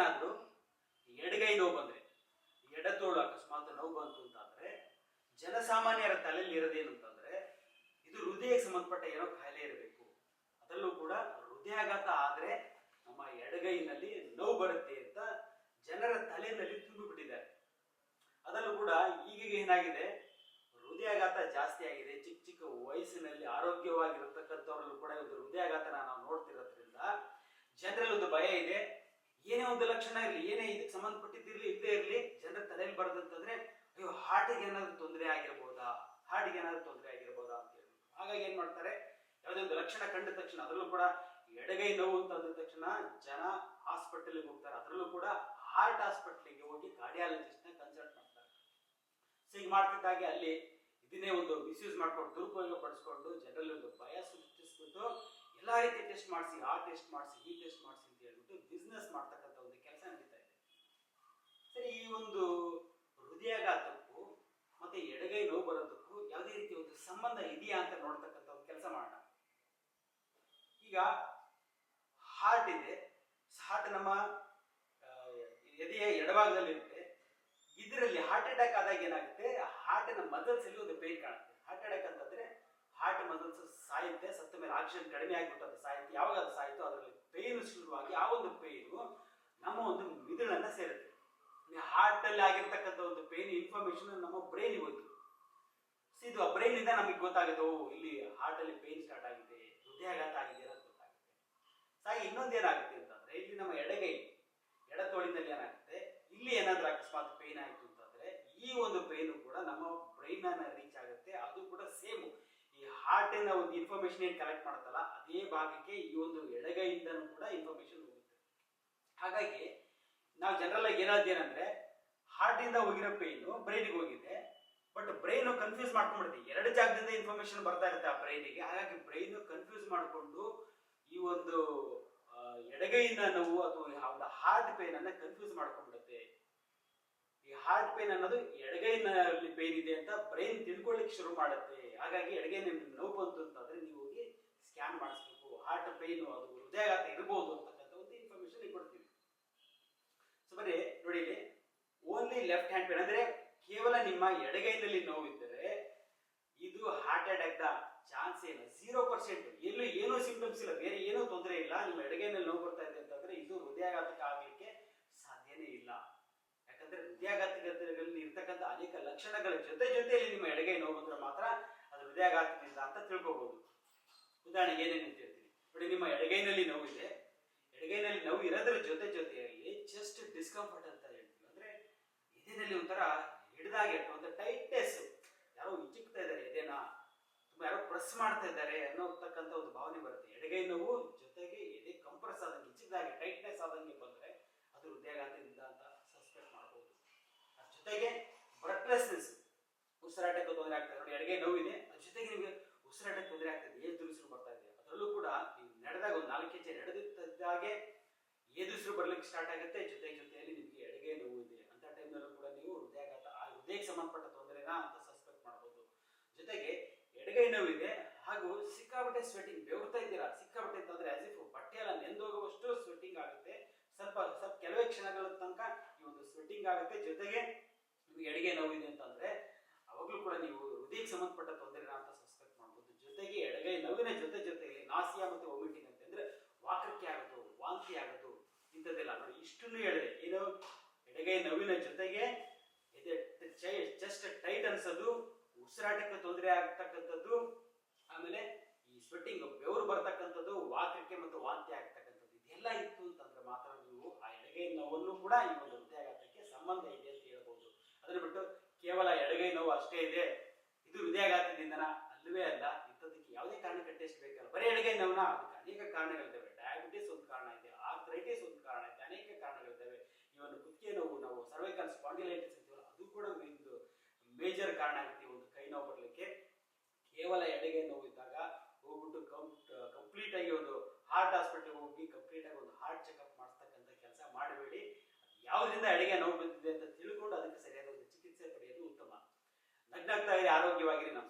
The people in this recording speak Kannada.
ಏನಾದ್ರು ಎಡಗೈ ನೋವು ಬಂದ್ರೆ, ಎಡತೋಳು ಅಕಸ್ಮಾತ್ ನೋವು ಬಂತು ಅಂತಂದ್ರೆ, ಜನಸಾಮಾನ್ಯರ ತಲೆಯಲ್ಲಿ ಇರೋದೇನು ಅಂತಂದ್ರೆ, ಇದು ಹೃದಯಕ್ಕೆ ಸಂಬಂಧಪಟ್ಟ ಏನೋ ಕಾಯಿಲೆ ಇರಬೇಕು. ಅದರಲ್ಲೂ ಕೂಡ ಹೃದಯಾಘಾತ ಆದ್ರೆ ನಮ್ಮ ಎಡಗೈನಲ್ಲಿ ನೋವು ಬರುತ್ತೆ ಅಂತ ಜನರ ತಲೆಯಲ್ಲಿ ತುಂಬಿಬಿಟ್ಟಿದ್ದಾರೆ. ಅದರಲ್ಲೂ ಕೂಡ ಈಗೀಗ ಏನಾಗಿದೆ, ಹೃದಯಾಘಾತ ಜಾಸ್ತಿ ಆಗಿದೆ. ಚಿಕ್ಕ ಚಿಕ್ಕ ವಯಸ್ಸಿನಲ್ಲಿ ಆರೋಗ್ಯವಾಗಿರತಕ್ಕಂಥವ್ರಲ್ಲೂ ಕೂಡ ಒಂದು ಹೃದಯಾಘಾತನ ನಾವು ನೋಡ್ತಿರೋದ್ರಿಂದ ಜನರಲ್ಲಿ ಒಂದು ಭಯ ಇದೆ. ಒಂದು ಲಕ್ಷಣ ಇರಲಿ, ಏನೇ ಇದಕ್ಕೆ ಸಂಬಂಧಪಟ್ಟಿದ್ದಿರಲಿ ಇದ್ದೇ ಇರಲಿ, ಜನರ ತಲೆಯಲ್ಲಿ ಬರದಂತಂದ್ರೆ, ಅಯ್ಯೋ ಹಾರ್ಟಿಗೆ ಏನಾದ್ರು ತೊಂದರೆ ಆಗಿರ್ಬೋದಾ? ಹಾರ್ಟಿಗೆ ಏನಾದ್ರು ತೊಂದರೆ ಆಗಿರ್ಬೋದಾ ಅಂತ ಹೇಳಿ ಹಾಗಾಗಿ ಏನ್ ಮಾಡ್ತಾರೆ, ಯಾವುದೇ ಒಂದು ಲಕ್ಷಣ ಕಂಡ ತಕ್ಷಣ, ಅದರಲ್ಲೂ ಕೂಡ ಎಡಗೈ ನೋವು ಅಂತ ಅಂದ ತಕ್ಷಣ ಜನ ಹಾಸ್ಪಿಟಲ್ಗೆ ಹೋಗ್ತಾರೆ. ಅದರಲ್ಲೂ ಕೂಡ ಹಾರ್ಟ್ ಹಾಸ್ಪಿಟಲ್ಗೆ ಹೋಗಿ ಕಾರ್ಡಿಯಾಲಜಿಸ್ಟ್ನ ಕನ್ಸಲ್ಟ್ ಮಾಡ್ತಾರೆ. ಸೊ ಈಗ ಮಾಡ್ತಿದ್ದಾಗೆ ಅಲ್ಲಿ ಇದನ್ನೇ ಒಂದು ಮಿಸ್ಯೂಸ್ ಮಾಡ್ಕೊಂಡು ದುರುಪಯೋಗ ಪಡಿಸ್ಕೊಂಡು ಜನರಲ್ಲಿ ಒಂದು ಭಯ ಸೃಷ್ಟಿಸ್ಬಿಟ್ಟು ಎಲ್ಲಾ ರೀತಿ ಟೆಸ್ಟ್ ಮಾಡಿಸಿ, ಆ ಟೆಸ್ಟ್ ಮಾಡಿಸಿ, ಈ ಟೆಸ್ಟ್ ಮಾಡಿಸಿ ಅಂತ ಹೇಳ್ಬಿಟ್ಟು ಬಿಸ್ನೆಸ್ ಮಾಡ್ತಕ್ಕಂಥ ಒಂದು ಕೆಲಸ ನಡೀತಾ ಇದೆ ಸರಿ, ಈ ಒಂದು ಹೃದಯಾಘಾತಕ್ಕೂ ಮತ್ತೆ ಎಡಗೈ ನೋವು ಬರೋದಕ್ಕೂ ಯಾವುದೇ ರೀತಿ ಒಂದು ಸಂಬಂಧ ಇದೆಯಾ ಅಂತ ನೋಡ್ತಕ್ಕಂಥ ಒಂದು ಕೆಲಸ ಮಾಡೋಣ. ಈಗ ಹಾರ್ಟ್ ಇದೆ. ಹಾರ್ಟ್ ನಮ್ಮ ಎದೆಯ ಎಡಭಾಗದಲ್ಲಿ ಇರುತ್ತೆ. ಇದರಲ್ಲಿ ಹಾರ್ಟ್ ಅಟ್ಯಾಕ್ ಆದಾಗ ಏನಾಗುತ್ತೆ? ಹಾರ್ಟಿನ ಮದಲ್ಸಲ್ಲಿ ಒಂದು ಪೇನ್ ಕಾಣುತ್ತೆ. ಹಾರ್ಟ್ ಅಟ್ಯಾಕ್ ಅಂತಂದ್ರೆ ಹಾರ್ಟ್ ಮದಲ್ಸ್ ಸಾಯುತ್ತೆ ಸತ್ತ ಮೇಲೆ ಆಕ್ಸಿಜನ್ ಕಡಿಮೆ ಆಗಿಬಿಟ್ಟು ಅದು ಸಾಯುತ್ತೆ ಯಾವಾಗ ಅದು ಸಾಯಿತು ಅದರಲ್ಲಿ ಪೇನ್ ಶುರುವಾಗಿ ಆ ಒಂದು ಪೇನು ನಮ್ಮ ಒಂದು ಮಿದುಳನ್ನ ಸೇರುತ್ತೆ ಹಾರ್ಟ್ ಅಲ್ಲಿ ಆಗಿರ್ತಕ್ಕಂಥ ಒಂದು ಪೇನ್ ಇನ್ಫಾರ್ಮೇಶನ್ ನಮ್ಮ ಬ್ರೈನ್ ಇವತ್ತು ಇದು ಬ್ರೈನ್ ಇಂದ ನಮಗೆ ಗೊತ್ತಾಗುತ್ತೆ ಓ ಇಲ್ಲಿ ಹಾರ್ಟ್ ಅಲ್ಲಿ ಪೇನ್ ಸ್ಟಾರ್ಟ್ ಆಗಿದೆ, ಹೃದಯಾಘಾತ ಆಗಿದೆ ಅಂತ ಗೊತ್ತಾಗುತ್ತೆ. ಸಾಗಿ ಇನ್ನೊಂದು ಏನಾಗುತ್ತೆ ಅಂತಂದ್ರೆ, ಇಲ್ಲಿ ನಮ್ಮ ಎಡಗೈ, ಎಡತೋಳಿನಲ್ಲಿ ಏನಾಗುತ್ತೆ, ಇಲ್ಲಿ ಏನಾದ್ರೂ ಅಕಸ್ಮಾತ್ ಪೇನ್ ಆಯ್ತು ಅಂತಂದ್ರೆ, ಈ ಒಂದು ಪೇನು ಕೂಡ ನಮ್ಮ ಬ್ರೈನ್ ಅನ್ನ ರೀಚ್ ಆಗುತ್ತೆ, ಅದು ಕೂಡ ಸೇಮ್ ಈ ಹಾರ್ಟಿನ ಒಂದು ಇನ್ಫಾರ್ಮೇಶನ್ ಏನ್ ಕಲೆಕ್ಟ್ ಮಾಡುತ್ತಲ್ಲ, ಅದೇ ಭಾಗಕ್ಕೆ ಈ ಒಂದು ಎಡಗೈಯಿಂದನೂ ಕೂಡ ಇನ್ಫಾರ್ಮೇಶನ್ ಹೋಗುತ್ತೆ. ಹಾಗಾಗಿ, ನಾವು ಜನರಲ್ ಆಗಿ ಏನಾದ್ರು ಏನಂದ್ರೆ ಹಾರ್ಟ್ ಇಂದ ಹೋಗಿರೋ ಪೇನು ಬ್ರೈನ್ಗೆ ಹೋಗಿದೆ. ಬಟ್ ಬ್ರೈನ್ ಕನ್ಫ್ಯೂಸ್ ಮಾಡ್ಕೊಂಡ್ಬಿಡುತ್ತೆ. ಎರಡು ಜಾಗದಿಂದ ಇನ್ಫಾರ್ಮೇಶನ್ ಬರ್ತಾ ಇರುತ್ತೆ ಆ ಬ್ರೈನಿಗೆ ಹಾಗಾಗಿ ಬ್ರೈನ್ ಕನ್ಫ್ಯೂಸ್ ಮಾಡಿಕೊಂಡು ಈ ಒಂದು ಎಡಗೈನ ನೋವು ಅಥವಾ ಒಂದು ಹಾರ್ಟ್ ಪೇನ್ ಅನ್ನ ಕನ್ಫ್ಯೂಸ್ ಮಾಡ್ಕೊಂಡ್ಬಿಡುತ್ತೆ. ಈ ಹಾರ್ಟ್ ಪೇನ್ ಅನ್ನೋದು ಎಡಗೈನಲ್ಲಿ ಪೇನ್ ಇದೆ ಅಂತ ಬ್ರೈನ್ ತಿಳ್ಕೊಳ್ಳಿಕ್ಕೆ ಶುರು ಮಾಡುತ್ತೆ. ಹಾಗಾಗಿ ಎಡಗೈ ನಿಮ್ಗೆ ನೋವು ಬಂತು ಅಂತಂದ್ರೆ ನೀವು ಹೋಗಿ ಸ್ಕ್ಯಾನ್ ಮಾಡಿಸ್ಬೇಕು. ಹಾರ್ಟ್ ಪೇನ್ ಅದು ಹೃದಯಾಘಾತ ಇರಬಹುದು ಅಂತಕ್ಕಂಥ ಒಂದು ಇನ್ಫಾರ್ಮೇಶನ್ ಕೊಡ್ತೀವಿ ಸೊ ಬರೀ ನೋಡಿ ಇಲ್ಲಿ ಓನ್ಲಿ ಲೆಫ್ಟ್ ಹ್ಯಾಂಡ್ ಪೇನ್ ಅಂದ್ರೆ ಕೇವಲ ನಿಮ್ಮ ಎಡಗೈನಲ್ಲಿ ನೋವಿದ್ದರೆ ಇದು ಹಾರ್ಟ್ ಅಟ್ಯಾಕ್ ಚಾನ್ಸ್ ಏನು ಜೀರೋ ಪರ್ಸೆಂಟ್ ಎಲ್ಲೂ ಏನೂ ಸಿಂಪ್ಟಮ್ಸ್ ಇಲ್ಲ. ಬೇರೆ ಏನೂ ತೊಂದರೆ ಇಲ್ಲ. ನಿಮ್ಮ ಎಡಗೈನಲ್ಲಿ ನೋವು ಬರ್ತಾ ಇದೆ ಅಂತಂದ್ರೆ ಇದು ಹೃದಯಾಘಾತಕ್ಕೆ ಆಗಲಿಕ್ಕೆ ಸಾಧ್ಯನೇ ಇಲ್ಲ. ಯಾಕಂದ್ರೆ ಹೃದಯಾಘಾತಗಳಲ್ಲಿ ಇರ್ತಕ್ಕಂಥ ಅನೇಕ ಲಕ್ಷಣಗಳ ಜೊತೆ ಜೊತೆಯಲ್ಲಿ ನಿಮ್ಮ ಎಡಗೈ ನೋವು ಬಂದ್ರೆ ಮಾತ್ರ ಅದು ಹೃದಯಾಘಾತದಿಂದ ಅಂತ ತಿಳ್ಕೊಬಹುದು ಉದಾಹರಣೆಗೆ ಏನೇನು ಅಂತ ಹೇಳ್ತೀನಿ. ನೋಡಿ, ನಿಮ್ಮ ಎಡಗೈನಲ್ಲಿ ನೋವಿದೆ. ಎಡಗೈನಲ್ಲಿ ನೋವು ಇರೋದ್ರ ಜೊತೆ ಜೊತೆಯಲ್ಲಿ ಜಸ್ಟ್ ಡಿಸ್ಕಂಫರ್ಟ್ ಅಂತ ಎದೆನಲ್ಲಿ ಒಂಥರ ಹಿಡಿದಾಗೆ ಒಂದು ಟೈಟ್ನೆಸ್ ಯಾರೋ ಇಚ್ಚಿಕ್ತಾ ಇದ್ದಾರೆ ಎದೆನ ತುಂಬಾ ಯಾರೋ ಪ್ರೆಸ್ ಮಾಡ್ತಾ ಇದ್ದಾರೆ ಅನ್ನೋತಕ್ಕಂಥ ಒಂದು ಭಾವನೆ ಬರುತ್ತೆ. ಎಡಗೈ ನೋವು, ಜೊತೆಗೆ ಎದೆ ಕಂಪ್ರೆಸ್ ಆದಂಗೆ ಇಚ್ಚಿಕ್ದಾಗೆ ಟೈಟ್ನೆಸ್ ಆದಂಗೆ ಬಂದ್ರೆ ಅದು ಹೃದಯಾಘಾತದಿಂದ ಅಂತ ಸಸ್ಪೆಕ್ಟ್ ಮಾಡಬಹುದು ಅದ್ರ ಜೊತೆಗೆ ಬ್ರೆತ್ಲೆಸ್ನೆಸ್ ಉಸಿರಾಟಕ್ಕೆ ತೊಂದರೆ ಆಗ್ತದೆ ನೋಡಿ, ಎಡಗೈ ನೋವಿದೆ ಅದ್ರ ಜೊತೆಗೆ ನಿಮಗೆ ಉಸಿರಾಟಕ್ಕೆ ತೊಂದರೆ ಆಗ್ತದೆ ಏಜ್ ದುರುಸಿರು ಬರ್ತಾ ಇದೆ? ಅದರಲ್ಲೂ ಕೂಡ ನೀವು ನಡೆದಾಗ ಒಂದು ನಾಲ್ಕು ಹೆಜ್ಜೆ ನಡೆದಿದ್ದಾಗೆ ಏದುಸಿರು ಬರ್ಲಿಕ್ಕೆ ಸ್ಟಾರ್ಟ್ ಆಗುತ್ತೆ? ಜೊತೆ ಜೊತೆಯಲ್ಲಿ ನಿಮಗೆ ಎಡಗೈ ನೋವು ಇದೆ ಅಂತ ಟೈಮ್ನಲ್ಲೂ ಕೂಡ ನೀವು ಹೃದಯಾಘಾತ ಆ ಹೃದಯಕ್ಕೆ ಸಂಬಂಧಪಟ್ಟ ತೊಂದರೆನಾ ಅಂತ ಸಸ್ಪೆಕ್ಟ್ ಮಾಡಬಹುದು ಜೊತೆಗೆ ಎಡಗೈ ನೋವಿದೆ, ಹಾಗೂ ಸಿಕ್ಕಾಪಟ್ಟೆ ಸ್ವೆಟಿಂಗ್ ಬೆವರ್ತಾ ಇದ್ದೀರಾ? ಸಿಕ್ಕಾಪಟ್ಟೆ ಅಂತಂದ್ರೆ ಆಸ್ ಇಫ್ ಬಟ್ಟೆ ಎಲ್ಲ ನೆಂದೋಗುವಷ್ಟು ಸ್ವೆಟಿಂಗ್ ಆಗುತ್ತೆ. ಸ್ವಲ್ಪ ಸ್ವಲ್ಪ ಕೆಲವೇ ಕ್ಷಣಗಳ ತನಕ ಈ ಒಂದು ಸ್ವೆಟ್ಟಿಂಗ್ ಆಗುತ್ತೆ. ಜೊತೆಗೆ ನಿಮ್ಗೆ ಎಡಗೈ ನೋವಿದೆ ಅಂತಂದ್ರೆ ಅವಾಗಲೂ ಕೂಡ ನೀವು ಹೃದಯಕ್ಕೆ ಸಂಬಂಧಪಟ್ಟ ತೊಂದರೆನ ಅಂತ ಸಸ್ಪೆಕ್ಟ್ ಮಾಡಬಹುದು ಜೊತೆಗೆ ಎಡಗೈ ನೋವಿನ ಜೊತೆ ಜೊತೆಗೆ ನಾಸಿಯಾ ಮತ್ತು ವಾಮಿಟಿಂಗ್ ಅಂತಂದ್ರೆ ವಾಕಕ್ಕೆ ಆಗೋದು, ವಾಂತಿ ಆಗೋದು, ಇಂಥದ್ದೆಲ್ಲ. ನೋಡಿ, ಇಷ್ಟನ್ನು ಹೇಳಿದೆ. ಏನು? ಎಡಗೈ ನೋವಿನ ಜೊತೆಗೆ ಎದೆ ಚೆಸ್ಟ್ ಟೈಟ್ ಅನ್ಸೋದು ಉಸಿರಾಟಕ್ಕೆ ಆಗ್ತಕ್ಕಂಥದ್ದು, ಆಮೇಲೆ ಈ ಸ್ವೆಟ್ಟಿಂಗ್ ಬೆವರು ಬರ್ತಕ್ಕಂಥದ್ದು, ವಾತಕ್ಕೆ ಮತ್ತು ವಾಂತಿ ಆಗ್ತಕ್ಕಂಥದ್ದು, ಇದೆಲ್ಲ ಇತ್ತು ಅಂತಂದ್ರೆ ಮಾತ್ರ ನೀವು ಆ ಎಡಗೈ ನೋವನ್ನು ಕೂಡ ಈ ಒಂದು ಹೃದಯಾಘಾತಕ್ಕೆ ಸಂಬಂಧ ಇದೆ ಅಂತ ಹೇಳ್ಬೋದು. ಅದನ್ನ ಬಿಟ್ಟು ಕೇವಲ ಎಡಗೈ ನೋವು ಅಷ್ಟೇ ಇದೆ. ಇದು ಹೃದಯಾಘಾತದಿಂದನ ಅಲ್ಲವೇ ಅಲ್ಲ, ಇಂಥದ್ದಕ್ಕೆ ಯಾವುದೇ ಕಾರಣಕ್ಕೆ ಟೆಸ್ಟ್ ಬೇಕಲ್ಲ. ಬರೀ ಎಡಗೈ ನೋವನ? ಅದಕ್ಕೆ ಅನೇಕ ಕಾರಣಗಳಿದ್ದಾವೆ ಡಯಾಬಿಟಿಸ್ ಒಂದು ಕಾರಣ ಇದೆ ಆರ್ಥ್ರೈಟಿಸ್ ಒಂದು ಕಾರಣ ಇದೆ, ಅನೇಕ ಕಾರಣಗಳಿದ್ದಾವೆ ಈ ಒಂದು ಕುತ್ತಿಗೆ ನೋವು, ನಾವು ಸರ್ವೈಕಲ್ ಸ್ಪಾಂಡಿಲೈಟಿಸ್ ಅಂತೀವಲ್ಲ, ಅದು ಕೂಡ ಒಂದು ಮೇಜರ್ ಕಾರಣ ಆಗುತ್ತೆ ಈ ಒಂದು ಕೈ ನೋವು ಬರಲಿಕ್ಕೆ ಕೇವಲ ಎಡೆಗೆ ನೋವು ಇದ್ದಾಗ ಹೋಗ್ಬಿಟ್ಟು ಕಂಪ್ಲೀಟ್ ಆಗಿ ಒಂದು ಹಾರ್ಟ್ ಹಾಸ್ಪಿಟಲ್ ಹೋಗಿ ಕಂಪ್ಲೀಟ್ ಆಗಿ ಒಂದು ಹಾರ್ಟ್ ಚೆಕಪ್ ಮಾಡಿಸ್ತಕ್ಕಂಥ ಕೆಲಸ ಮಾಡಬೇಡಿ. ಯಾವುದರಿಂದ ಅಡಿಗೆ ನೋವು ಬಂದಿದೆ ಅಂತ ತಿಳ್ಕೊಂಡು ಅದಕ್ಕೆ ಸರಿಯಾದ ಒಂದು ಚಿಕಿತ್ಸೆ ಪಡೆಯೋದು ಉತ್ತಮ. ನಗ್ನಾಗ್ತಾ ಇದೆ ಆರೋಗ್ಯವಾಗಿರಿ, ನಮಸ್ಕಾರ.